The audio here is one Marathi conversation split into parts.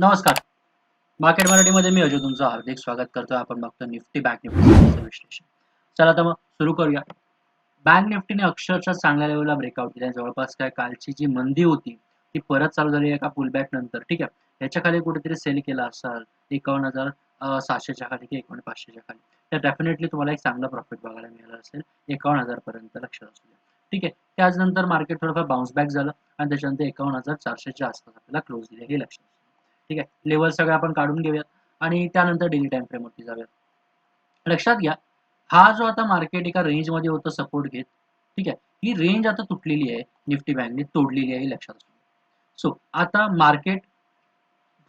नमस्कार. मार्केट मराठीमध्ये मी अजय तुमचं हार्दिक स्वागत करतो. आपण बघतो निफ्टी बँक निफ्टीचं विश्लेषण. चला तर मग सुरू करूया. बँक निफ्टीने अक्षरशः चांगल्या लेवलला ब्रेकआउट दिला जवळपास काय कालची जी मंदी होती ती परत चालू झाली एका पुलबॅक नंतर. ठीक आहे? याच्या खाली कुठेतरी सेल केला असाल एकावन्न हजार सातशेच्या सहाशेच्या खाली की एकावन्न पाचशेच्या खाली. तर डेफिनेटली तुम्हाला एक चांगला प्रॉफिट बघायला मिळाला असेल. एकावन्न हजार पर्यंत लक्षात असू द्या. ठीक आहे? त्याचनंतर मार्केट थोडंफार बाउन्स बॅक झालं आणि त्याच्यानंतर एकावन्न हजार चारशेच्या आसपास आपल्याला क्लोज दिले हे लक्षात असू ठीक आहे? लेवल सगळं आपण काढून घेऊयात. आणि त्यानंतर डेली टाइम फ्रेमवरती जाऊयात. लक्षात घ्या हा जो आता मार्केट एका रेंजमध्ये होतं सपोर्ट घेत ठीक आहे? ही रेंज आता तुटलेली आहे. निफ्टी बँकने तोडलेली आहे लक्षात असू सो आता मार्केट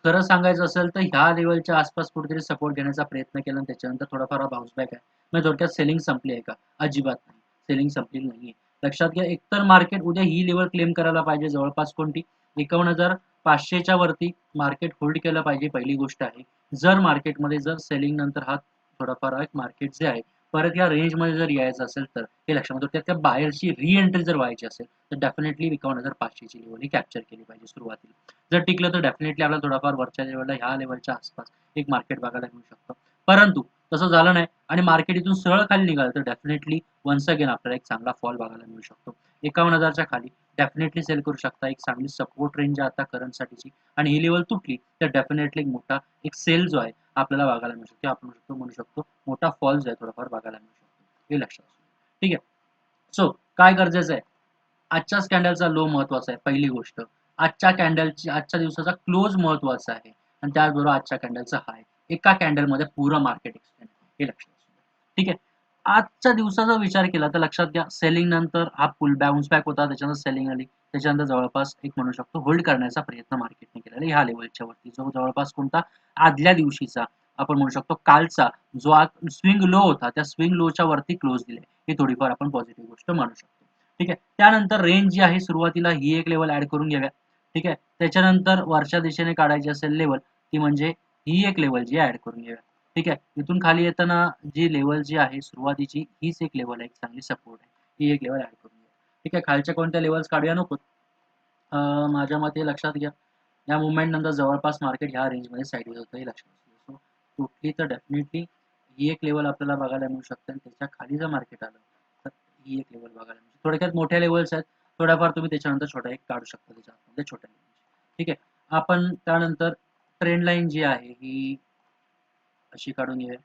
खरं सांगायचं असेल तर ह्या लेवलच्या आसपास कुठेतरी सपोर्ट घेण्याचा प्रयत्न केला आणि त्याच्यानंतर थोडाफार बाउन्स बॅक आहे. म्हणजे थोडक्यात सेलिंग संपली आहे का? अजिबात नाही. सेलिंग संपलेली नाही लक्षात घ्या एकतर मार्केट उद्या ही लेवल क्लेम करायला पाहिजे जवळपास कोणती? एकावन्न हजार पाचशेच्या वरती मार्केट होल्ड केलं पाहिजे पहिली गोष्ट आहे. जर मार्केटमध्ये जर सेलिंग नंतर हा थोडाफार एक मार्केट जे आहे परत या रेंजमध्ये जर यायचं असेल तर हे लक्षात त्यात त्या बाहेरची री एंट्री जर व्हायची असेल तर डेफिनेटली एकावन्न हजार पाचशेची लेवल ही कॅप्चर केली पाहिजे सुरुवातीला. जर टिकलं तर डेफिनेटली आपल्याला थोडाफार वरच्या लेवलला ह्या लेवलच्या आसपास एक मार्केट बघायला मिळू शकतं. परंतु तसं झालं नाही आणि मार्केट इथून सरळ खाली निघालं तर डेफिनेटली वन्स अगेन आपल्याला एक चांगला फॉल बघायला मिळू शकतो. एकावन्न हजारच्या खाली. डेफिनेटली सेल करू शकता. एक चांगली सपोर्ट रेंज आता करंटसाठीची आणि ही लेवल तुटली तर डेफिनेटली एक मोठा एक सेल जो आहे आपल्याला बघायला मिळू शकतो. आपण शकतो म्हणू शकतो मोठा फॉल जो आहे थोडाफार बघायला मिळू शकतो. हे लक्षात असू ठीक आहे? सो काय गरजेचं आहे? आजच्या कॅन्डलचा लो महत्त्वाचा आहे पहिली गोष्ट. आजच्या कॅन्डलची आजच्या दिवसाचा क्लोज महत्त्वाचा आहे. आणि त्याचबरोबर आजच्या कॅन्डलचा हाय एका कॅन्डलमध्ये पुरं मार्केट एक्सटेंड हे लक्षात असू ठीक आहे? आजच्या दिवसाचा विचार केला तर लक्षात घ्या सेलिंग नंतर हा पुल बाउन्स बॅक होता त्याच्यानंतर सेलिंग आली. त्याच्यानंतर जवळपास एक म्हणू शकतो होल्ड करण्याचा प्रयत्न मार्केटने केलेला. ह्या लेवलच्या वरती. जो जवळपास कोणता आदल्या दिवशीचा आपण म्हणू शकतो कालचा जो आज स्विंग लो होता त्या स्विंग लोच्या वरती क्लोज दिले ही थोडीफार आपण पॉझिटिव्ह गोष्ट मानू शकतो. ठीक आहे? त्यानंतर रेंज जी आहे सुरुवातीला ही एक लेवल ऍड करून घ्याव्या ठीक आहे? त्याच्यानंतर वरच्या दिशेने काढायची असेल लेवल ती म्हणजे ही एक लेवल जी ऍड करून घ्याव्या ठीक आहे? इथून खाली येताना जी लेवल जी आहे सुरुवातीची हीच एक लेवल आहे. चांगली सपोर्ट आहे. ही एक लेवल ऍड करून घ्या. ठीक आहे? खालच्या कोणत्या लेवल्स काढूया नको? माझ्या मते लक्षात घ्या. या मुवमेंट नंतर जवळपास मार्केट ह्या रेंजमध्ये साईडवेज होतं हे लक्षात सो तुटली तर डेफिनेटली ही एक लेवल आपल्याला बघायला मिळू शकते आणि त्याच्याखाली जर मार्केट आलं तर ही एक लेवल बघायला मिळू थोडक्यात मोठ्या लेवल्स आहेत. थोड्याफार तुम्ही त्याच्यानंतर छोट्या एक काढू शकता त्याच्या आतमध्ये छोट्या लेवल ठीक आहे? आपण त्यानंतर ट्रेंड लाईन जी आहे ही अशी काढून घेऊया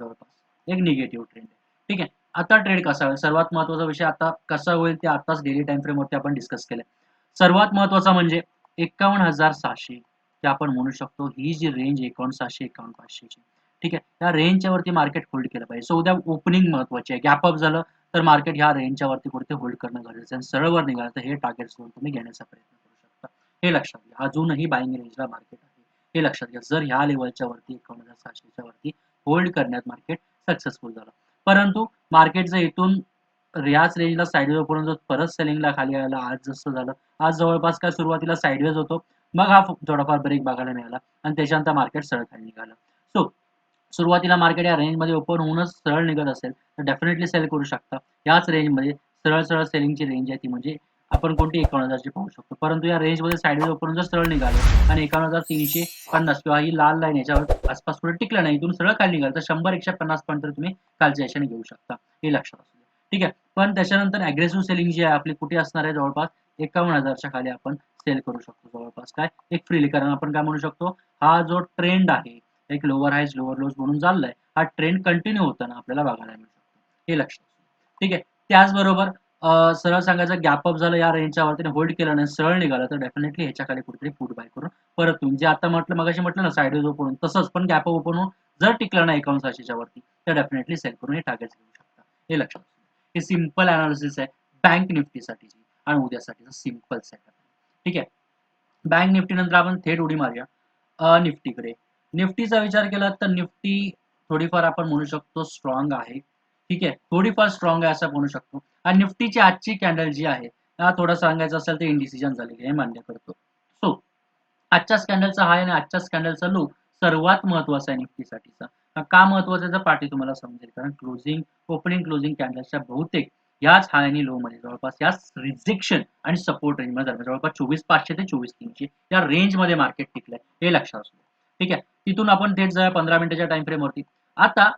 जवळपास. एक निगेटिव्ह ट्रेंड आहे. ठीक आहे? आता ट्रेड कसा होईल सर्वात महत्त्वाचा विषय आता कसा होईल ते आताच डेली टाइम फ्रेमवरती आपण डिस्कस केलं सर्वात महत्त्वाचा म्हणजे एकावन्न हजार सहाशे ते आपण म्हणू शकतो ही जी रेंज एकावन्न सहाशे एकावन्न पाचशेची ठीक आहे? या रेंजच्या वरती मार्केट होल्ड केलं पाहिजे. सो उद्या ओपनिंग महत्वाची आहे. गॅप अप झालं तर मार्केट ह्या रेंजच्या वरती कुठे होल्ड करणं गरजेचं आहे. सरळवर निघालं तर हे टार्गेट तुम्ही घेण्याचा प्रयत्न करू शकता. हे लक्षात घ्या. अजूनही बाईंग रेंजला मार्केट हे लक्षात घ्या. जर ह्या लेवलच्या वरती एकावन्न हजार सहाशेच्या वरती होल्ड करण्यात मार्केट सक्सेसफुल झालं. परंतु मार्केट जर इथून याच रेंजला साईडवेज पर्यंत परत सेलिंगला खाली आला आज जसं झालं आज जवळपास काय सुरुवातीला साईडवेज होतो मग हा थोडाफार ब्रेक बघायला मिळाला आणि त्याच्यानंतर मार्केट सरळ खाली निघालं. सो सुरुवातीला मार्केट या रेंजमध्ये ओपन होऊनच सरळ निघत असेल तर डेफिनेटली सेल करू शकता. याच रेंजमध्ये सरळ सरळ सेलिंगची रेंज आहे ती म्हणजे आपण कोणती एकावन्न हजारची पाहू शकतो. परंतु या रेंजमध्ये साईडवेज ओपन जर सरळ निघालं आणि एकावन्न हजार तीनशे पन्नास किंवा ही लाल लाईन याच्यावर आसपास पुढे टिकलं नाही इथून सरळ खाली निघाल तर शंभर एकशे पन्नास पर्यंत तुम्ही कालच्या याच्याने घेऊ शकता. हे लक्षात असू ठीक आहे. पण त्याच्यानंतर अग्रेसिव्ह सेलिंग जी आहे आपली कुठे असणार आहे जवळपास? एकावन्न हजारच्या खाली आपण सेल करू शकतो जवळपास. काय? एक फ्रीली कारण आपण काय म्हणू शकतो? हा जो ट्रेंड आहे एक लोअर हायज लोअर लोज म्हणून चाललाय हा ट्रेंड कंटिन्यू होताना आपल्याला बघायला मिळू शकतो. हे लक्षात ठीक आहे. त्याचबरोबर सरळ सांगायचं गॅप अप झालं या रेंजच्या वरती होल्ड केलं नाही सरळ निघालं तर डेफिनेटली ह्याच्या खाली कुठेतरी फूड बाय करून परत तुम्ही. जे आता म्हटलं मगाशी म्हटलं ना साईडवेज ओपन होऊन तसंच पण गॅप अप ओपन होऊन जर टिकलं नाही एकावन्न सहाशेच्या वरती तर डेफिनेटली सेल करून हे टार्गेट घेऊ शकता. हे लक्षात हे सिंपल अनालिसिस आहे बँक निफ्टीसाठीची आणि उद्यासाठीचं सिंपल सेटअप ठीक आहे? बँक निफ्टी नंतर आपण थेट उडी मारूया. निफ्टीकडे. निफ्टीचा विचार केला तर निफ्टी थोडीफार आपण म्हणू शकतो स्ट्रॉंग आहे. ठीक आहे? थोडीफार स्ट्रॉंग आहे असं म्हणू शकतो. आणि निफ्टीची आजची कॅन्डल जी आहे हा थोडं सांगायचं असेल तर इनडिसिजन झालेली आहे मान्य करतो. सो आजच्या स्कॅन्डलचा हाय आणि आजच्या स्कॅन्डलचा लो सर्वात महत्त्वाचा आहे निफ्टीसाठीचा. का महत्त्वाचा आहे पाठी तुम्हाला समजेल. कारण क्लोजिंग ओपनिंग क्लोजिंग कॅन्डलच्या बहुतेक याच हाय आणि लो मध्ये जवळपास याच रिजेक्शन आणि सपोर्ट रेंजमध्ये दरम्यान जवळपास चोवीस पाचशे ते चोवीस तीनशे या रेंजमध्ये मार्केट टिकलंय. हे लक्षात असू ठीक आहे? तिथून आपण थेट जाऊया पंधरा मिनिटाच्या टाइम फ्रेम वरती. आता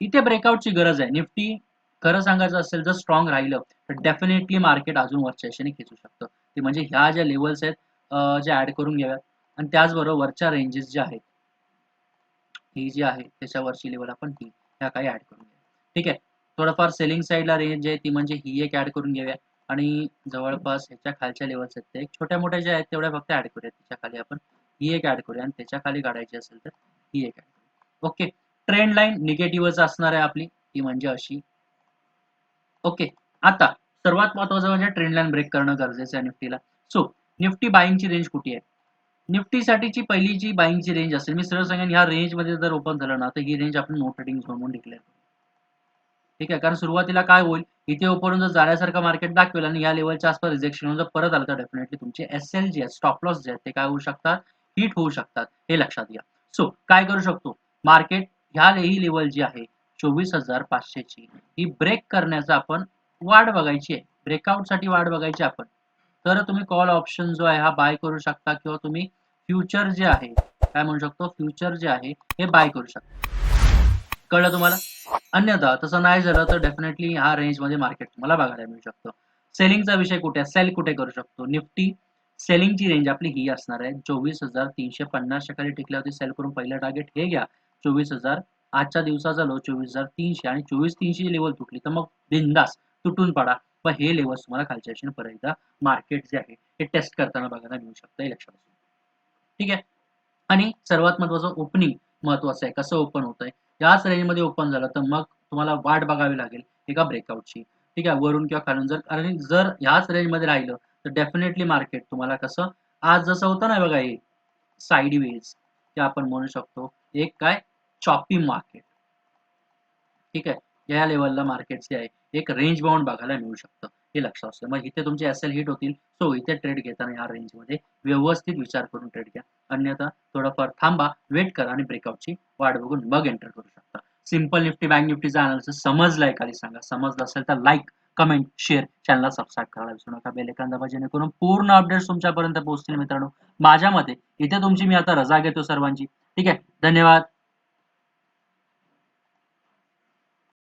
इथे ब्रेकआउटची गरज आहे. निफ्टी खरं सांगायचं असेल जर स्ट्रॉंग राहिलं तर डेफिनेटली मार्केट अजून वरच्या दिशेने खेचू शकतं. ते म्हणजे ह्या ज्या लेवल्स आहेत जे ज्या ऍड करून घ्याव्यात. आणि त्याचबरोबर वरच्या रेंजेस ज्या आहेत ही जी आहे त्याच्यावरची लेवल आपण ती ह्या काही ऍड करून घ्या ठीक आहे? थोडंफार सेलिंग साईडला रेंज आहे ती म्हणजे ही एक ऍड करून घेऊया आणि जवळपास ह्याच्या खालच्या लेवल्स आहेत ते. एक छोट्या मोठ्या ज्या आहेत तेवढ्या फक्त ऍड करूया त्याच्याखाली आपण ही एक ऍड करूया. आणि त्याच्याखाली काढायची असेल तर ही एक ऍड करूया. ओके? ट्रेंड लाईन निगेटिव्हच असणार आहे आपली ती म्हणजे अशी. ओके आता सर्वात महत्वाचं म्हणजे ट्रेंड लाईन ब्रेक करणं गरजेचं आहे निफ्टीला. सो निफ्टी बाईंगची रेंज कुठे आहे? निफ्टीसाठीची पहिली जी बाईंगची रेंज असेल मी सरळ सांगेन ह्या रेंजमध्ये जर ओपन झालं ना तर ही रेंज आपण नो ट्रेडिंग झोन म्हणून डिक्लेअर ठीक आहे कारण सुरुवातीला काय होईल? इथे ओपन जर जाण्यासारखं मार्केट दाखवेल आणि या लेवलच्या आसपास रिजेक्शन होऊन जर परत आलं तर डेफिनेटली तुमचे एस एल जे आहेत स्टॉप लॉस जे आहेत ते काय होऊ शकतात? हिट होऊ शकतात. हे लक्षात घ्या. सो काय करू शकतो? मार्केट ह्या ही लेवल जी आहे चोवीस हजार पाचशेची ही ब्रेक करण्याचा आपण वाढ बघायची आहे. ब्रेकआउटसाठी साठी बघायची आपण. तर तुम्ही कॉल ऑप्शन जो आहे हा बाय करू शकता किंवा तुम्ही फ्युचर जे आहे काय म्हणू शकतो? फ्युचर जे आहे हे बाय करू शकता. कळलं तुम्हाला? अन्यथा तसं नाही झालं तर डेफिनेटली ह्या रेंजमध्ये मार्केट तुम्हाला बघायला मिळू शकतो. सेलिंगचा विषय कुठे सेल कुठे करू शकतो? निफ्टी सेलिंगची रेंज आपली ही असणार आहे. चोवीस हजार तीनशे पन्नासच्या खाली टिकल्यावरती सेल करून पहिलं टार्गेट हे घ्या. चोवीस हजार. आजच्या दिवसाचा लो चोवीस हजार तीनशे आणि चोवीस तीनशे लेवल तुटली. तर मग बिंदास तुटून पडा. व हे लेवल तुम्हाला खालच्या दिशेने परत एकदा मार्केट जे आहे हे टेस्ट करताना बघायला मिळू शकतं लक्षात ठीक आहे? आणि सर्वात महत्वाचं ओपनिंग महत्वाचं आहे. कसं ओपन होत आहे याच रेंजमध्ये ओपन झालं तर मग तुम्हाला वाट बघावी लागेल एका ब्रेकआउटची ठीक आहे? वरून किंवा खालून जर आणि जर ह्याच रेंजमध्ये राहिलं तर डेफिनेटली मार्केट तुम्हाला कसं आज जसं होतं ना बघा हे साईड वेज ते आपण म्हणू शकतो. एक काय? चॉपी मार्केट ठीक आहे? या लेवलला मार्केट जे आहे. एक रेंज बाउंड बघायला मिळू शकतं. हे लक्षात असतं. मग इथे तुमचे एस एल हिट होतील. सो इथे ट्रेड घेताना या रेंजमध्ये व्यवस्थित विचार करून ट्रेड घ्या. अन्यथा थोडंफार थांबा वेट करा आणि ब्रेकआउटची वाट बघून मग एंटर करू शकता. सिंपल निफ्टी बँक निफ्टीचा अनालिसिस समजलाय खाली सांगा. समजलं असेल तर लाईक कमेंट शेअर चॅनलला सबस्क्राईब करायला विसरू नका. बेल एखादा दाबा जेणेकरून पूर्ण अपडेट्स तुमच्यापर्यंत पोहोचतील मित्रांनो. माझ्या मते इथे तुमची मी आता रजा घेतो सर्वांची. ठीक आहे? धन्यवाद.